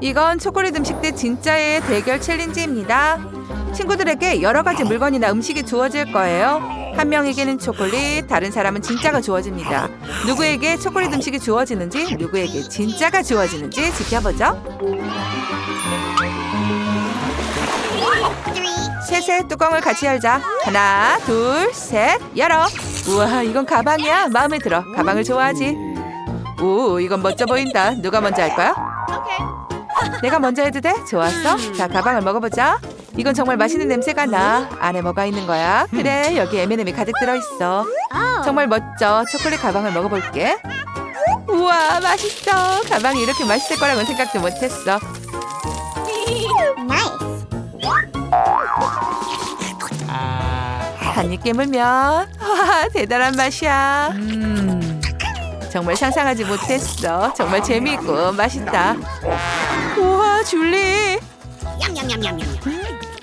이건 초콜릿 음식 대 진짜의 대결 챌린지입니다. 친구들에게 여러 가지 물건이나 음식이 주어질 거예요. 한 명에게는 초콜릿, 다른 사람은 진짜가 주어집니다. 누구에게 초콜릿 음식이 주어지는지, 누구에게 진짜가 주어지는지 지켜보죠. 셋의 뚜껑을 같이 열자. 하나, 둘, 셋, 열어. 우와, 이건 가방이야. 마음에 들어. 가방을 좋아하지. 오, 이건 멋져 보인다. 누가 먼저 할 거야? 내가 먼저 해도 돼? 좋았어. 자, 가방을 먹어보자. 이건 정말 맛있는 냄새가 나. 안에 뭐가 있는 거야? 그래, 여기 M&M이 가득 들어있어. 정말 멋져. 초콜릿 가방을 먹어볼게. 우와, 맛있어. 가방이 이렇게 맛있을 거라고는 생각도 못했어. Nice. 한입 깨물면 와 대단한 맛이야. 정말 상상하지 못했어. 정말 재미있고 맛있다. 우와 줄리 yum. yum.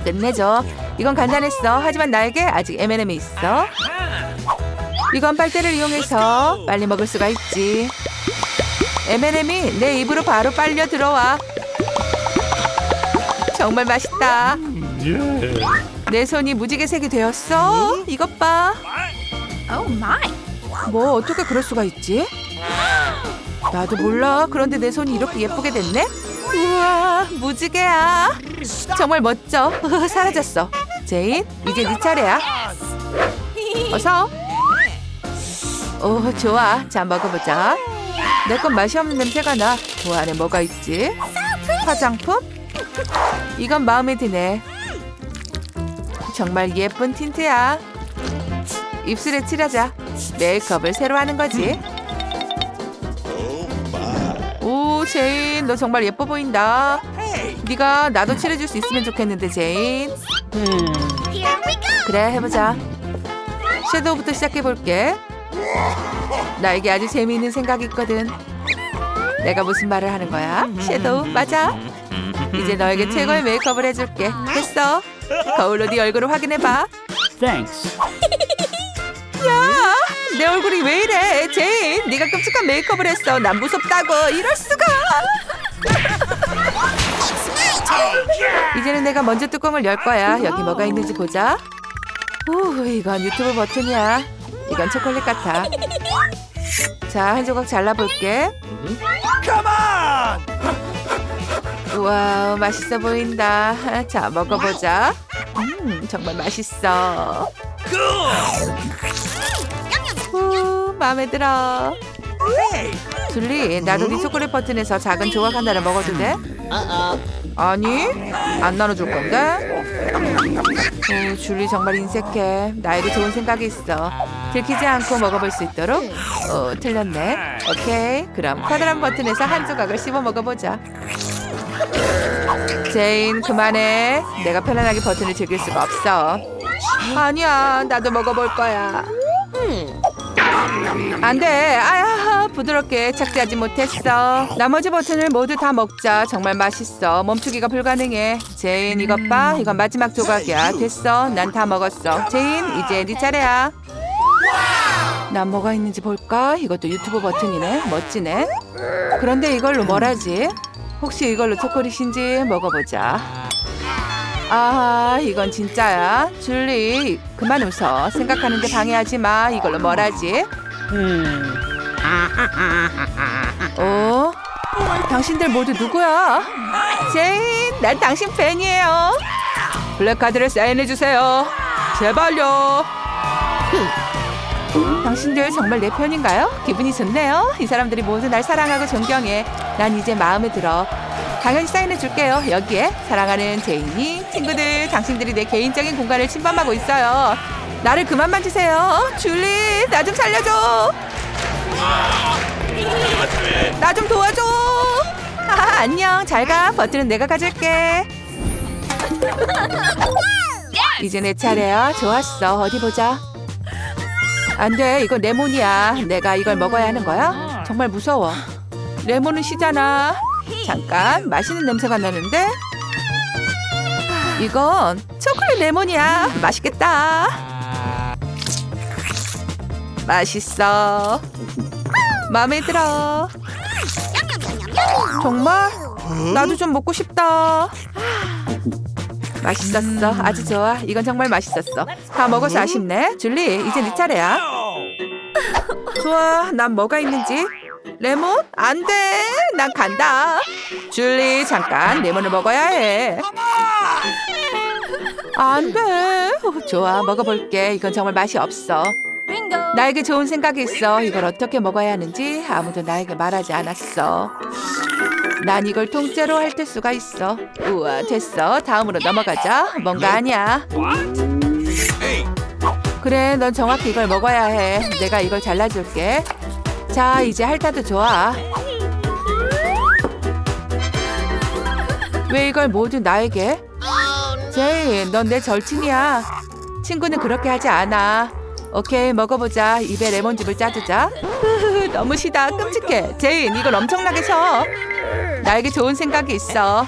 끝내줘. 이건 간단했어. 하지만 나에게 아직 M&M이 있어. 이건 빨대를 이용해서 빨리 먹을 수가 있지. M&M이 내 입으로 바로 빨려 들어와. 정말 맛있다. 내 손이 무지개 색이 되었어. 이것 봐. Oh my. 뭐 어떻게 그럴 수가 있지? 나도 몰라. 그런데 내 손이 이렇게 예쁘게 됐네. 우와, 무지개야. 정말 멋져. 사라졌어. 제인, 이제 네 차례야. 어서. 오, 좋아. 자, 먹어보자. 내 건 맛이 없는 냄새가 나. 그 안에 뭐가 있지? 화장품? 이건 마음에 드네. 정말 예쁜 틴트야. 입술에 칠하자. 메이크업을 새로 하는 거지. 오, 제인, 너 정말 예뻐 보인다. 네가 나도 칠해줄 수 있으면 좋겠는데, 제인. Go. 그래, 해보자. 섀도우부터 시작해볼게. 나에게 아주 재미있는 생각이 있거든. 내가 무슨 말을 하는 거야? 섀도우, 맞아. 이제 너에게 최고의 메이크업을 해줄게. 됐어. 거울로 네 얼굴을 확인해봐. Thanks. 야, 내 얼굴이 왜 이래? 제인, 네가 끔찍한 메이크업을 했어. 난 무섭다고. 이럴 수가. 이제는 내가 먼저 뚜껑을 열 거야. 여기 뭐가 있는지 보자. 오, 이건 유튜브 버튼이야. 이건 초콜릿 같아. 자, 한 조각 잘라볼게. 우와, 맛있어 보인다. 자, 먹어보자. 음, 정말 맛있어. 후, 마음에 들어. 줄리, 나도 네 초콜릿 버튼에서 작은 조각 하나를 먹어도 돼? 아니, 안 나눠줄 건데? 오, 줄리 정말 인색해. 나에게 좋은 생각이 있어. 들키지 않고 먹어볼 수 있도록? 어, 틀렸네. 오케이, 그럼 커다란 버튼에서 한 조각을 씹어 먹어보자. 제인, 그만해. 내가 편안하게 버튼을 즐길 수가 없어. 아니야, 나도 먹어볼 거야. 안 돼. 아야, 부드럽게 착지하지 못했어. 나머지 버튼을 모두 다 먹자. 정말 맛있어. 멈추기가 불가능해. 제인, 이것 봐. 이건 마지막 조각이야. 됐어. 난 다 먹었어. 제인, 이제 네 차례야. 난 뭐가 있는지 볼까? 이것도 유튜브 버튼이네. 멋지네. 그런데 이걸로 뭘 하지? 혹시 이걸로 초콜릿인지 먹어보자. 아, 이건 진짜야. 줄리, 그만 웃어. 생각하는데 방해하지 마. 이걸로 뭘 하지? 어? 당신들 모두 누구야? 제인, 난 당신 팬이에요. 블랙카드를 사인해 주세요. 제발요. 당신들 정말 내 편인가요? 기분이 좋네요. 이 사람들이 모두 날 사랑하고 존경해. 난 이제 마음에 들어. 당연히 사인해 줄게요. 여기에 사랑하는 제인이 친구들, 당신들이 내 개인적인 공간을 침범하고 있어요. 나를 그만 만지세요. 줄리, 나 좀 살려줘. 나 좀 도와줘. 아, 안녕. 잘 가. 버튼은 내가 가질게. 이제 내 차례야. 좋았어. 어디 보자. 안 돼. 이건 레몬이야. 내가 이걸 먹어야 하는 거야? 정말 무서워. 레몬은 시잖아. 잠깐. 맛있는 냄새가 나는데? 이건 초콜릿 레몬이야. 맛있겠다. 맛있어. 마음에 들어. 정말? 나도 좀 먹고 싶다. 맛있었어. 아주 좋아. 이건 정말 맛있었어. 다 먹어서 아쉽네. 줄리, 이제 네 차례야. 좋아. 난 뭐가 있는지. 레몬? 안 돼. 난 간다. 줄리, 잠깐. 레몬을 먹어야 해. 안 돼. 어, 좋아. 먹어볼게. 이건 정말 맛이 없어. 나에게 좋은 생각이 있어. 이걸 어떻게 먹어야 하는지 아무도 나에게 말하지 않았어. 난 이걸 통째로 핥을 수가 있어. 우와, 됐어. 다음으로 넘어가자. 뭔가 아니야. 그래, 넌 정확히 이걸 먹어야 해. 내가 이걸 잘라줄게. 자, 이제 핥아도 좋아. 왜 이걸 모두 나에게? 제인, 넌내 절친이야. 친구는 그렇게 하지 않아. 오케이, 먹어보자. 입에 레몬즙을 짜주자. 너무 시다. 끔찍해. 제인, 이걸 엄청나게 셔. 나에게 좋은 생각이 있어.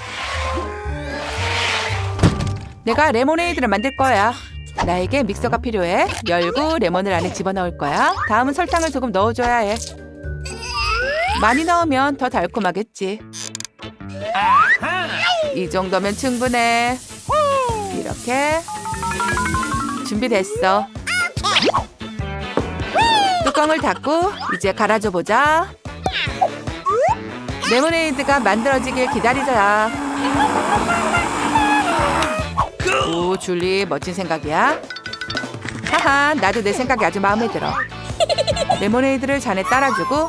내가 레모네이드를 만들 거야. 나에게 믹서가 필요해. 열고 레몬을 안에 집어넣을 거야. 다음은 설탕을 조금 넣어줘야 해. 많이 넣으면 더 달콤하겠지. 이 정도면 충분해. 이렇게 준비됐어. 뚜껑을 닫고 이제 갈아줘 보자. 레모네이드가 만들어지길 기다리자. 오, 줄리 멋진 생각이야. 하하, 나도 내 생각이 아주 마음에 들어. 레모네이드를 잔에 따라주고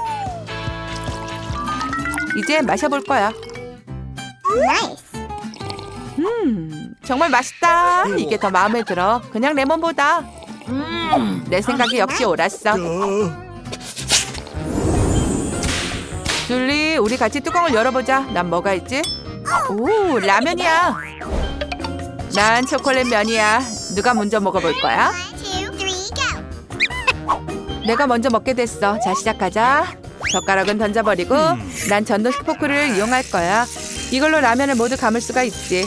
이제 마셔볼 거야. 음, 정말 맛있다. 이게 더 마음에 들어. 그냥 레몬보다. 음, 내 생각이 역시 옳았어. 줄리, 우리 같이 뚜껑을 열어보자. 난 뭐가 있지? 오, 라면이야. 난 초콜릿 면이야. 누가 먼저 먹어볼 거야? 내가 먼저 먹게 됐어. 자, 시작하자. 젓가락은 던져버리고 난 전도식 포크를 이용할 거야. 이걸로 라면을 모두 감을 수가 있지.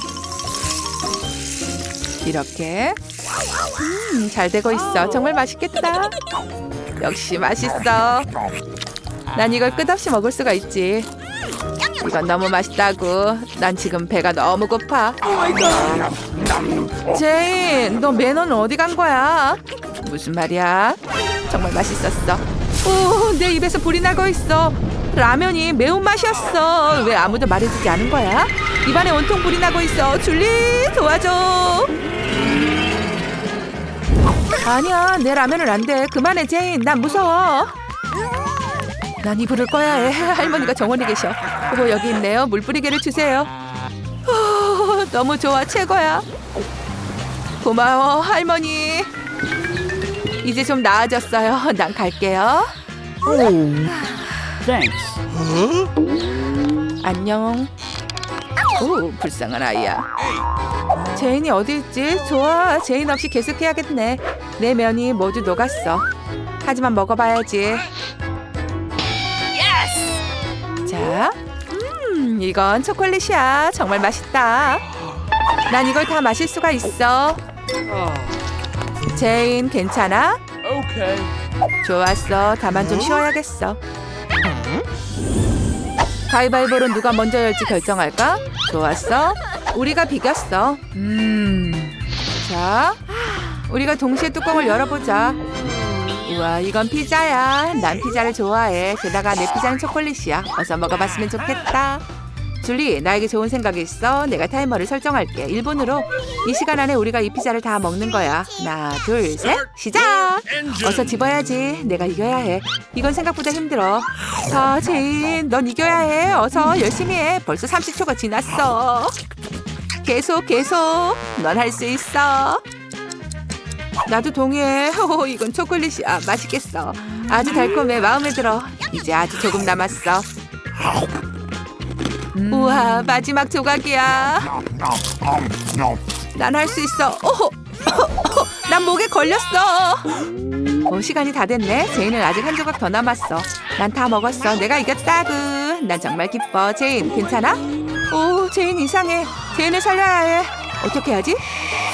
이렇게. 음, 잘 되고 있어. 정말 맛있겠다. 역시 맛있어. 난 이걸 끝없이 먹을 수가 있지. 이건 너무 맛있다고. 난 지금 배가 너무 고파. 제인, 너 매너는 어디 간 거야? 무슨 말이야? 정말 맛있었어. 오, 내 입에서 불이 나고 있어. 라면이 매운맛이었어. 왜 아무도 말해주지 않은 거야? 입안에 온통 불이 나고 있어. 줄리, 도와줘. 아니야, 내 라면은 안 돼. 그만해, 제인. 난 무서워. 난 이 불을 꺼야 해. 할머니가 정원에 계셔. 오, 여기 있네요. 물 뿌리개를 주세요. 오, 너무 좋아, 최고야. 고마워, 할머니. 이제 좀 나아졌어요. 난 갈게요. Thanks. 안녕. 오, 불쌍한 아이야. 제인이 어디 있지? 좋아, 제인 없이 계속해야겠네. 내 면이 모두 녹았어. 하지만 먹어봐야지. 자, 음, 이건 초콜릿이야. 정말 맛있다. 난 이걸 다 마실 수가 있어. 제인, 괜찮아? Okay. 좋았어. 다만 좀 쉬어야겠어. 가위바위보로 누가 먼저 열지 결정할까? 좋았어. 우리가 비겼어. 음. 자, 우리가 동시에 뚜껑을 열어보자. 우와, 이건 피자야. 난 피자를 좋아해. 게다가 내 피자는 초콜릿이야. 어서 먹어봤으면 좋겠다. 줄리, 나에게 좋은 생각이 있어. 내가 타이머를 설정할게. 1분으로 이 시간 안에 우리가 이 피자를 다 먹는 거야. 하나, 둘, 셋, 시작! 어서 집어야지. 내가 이겨야 해. 이건 생각보다 힘들어. 자, 제인, 넌 이겨야 해. 어서 열심히 해. 벌써 30초가 지났어. 계속, 계속. 넌 할 수 있어. 나도 동의해. 호 이건 초콜릿이야. 맛있겠어. 아주 달콤해. 마음에 들어. 이제 아주 조금 남았어. 우와, 마지막 조각이야. 난 할 수 있어. 오호! 난 목에 걸렸어. 오, 시간이 다 됐네. 제인은 아직 한 조각 더 남았어. 난 다 먹었어. 내가 이겼다구. 난 정말 기뻐. 제인, 괜찮아? 오, 제인 이상해. 제인을 살려야 해. 어떻게 하지?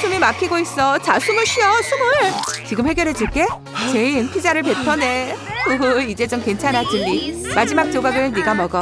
숨이 막히고 있어. 자, 숨을 쉬어, 숨을. 지금 해결해 줄게. 제인, 피자를 뱉어내. 후후, 이제 좀 괜찮아, 줄리. 마지막 조각을 네가 먹어.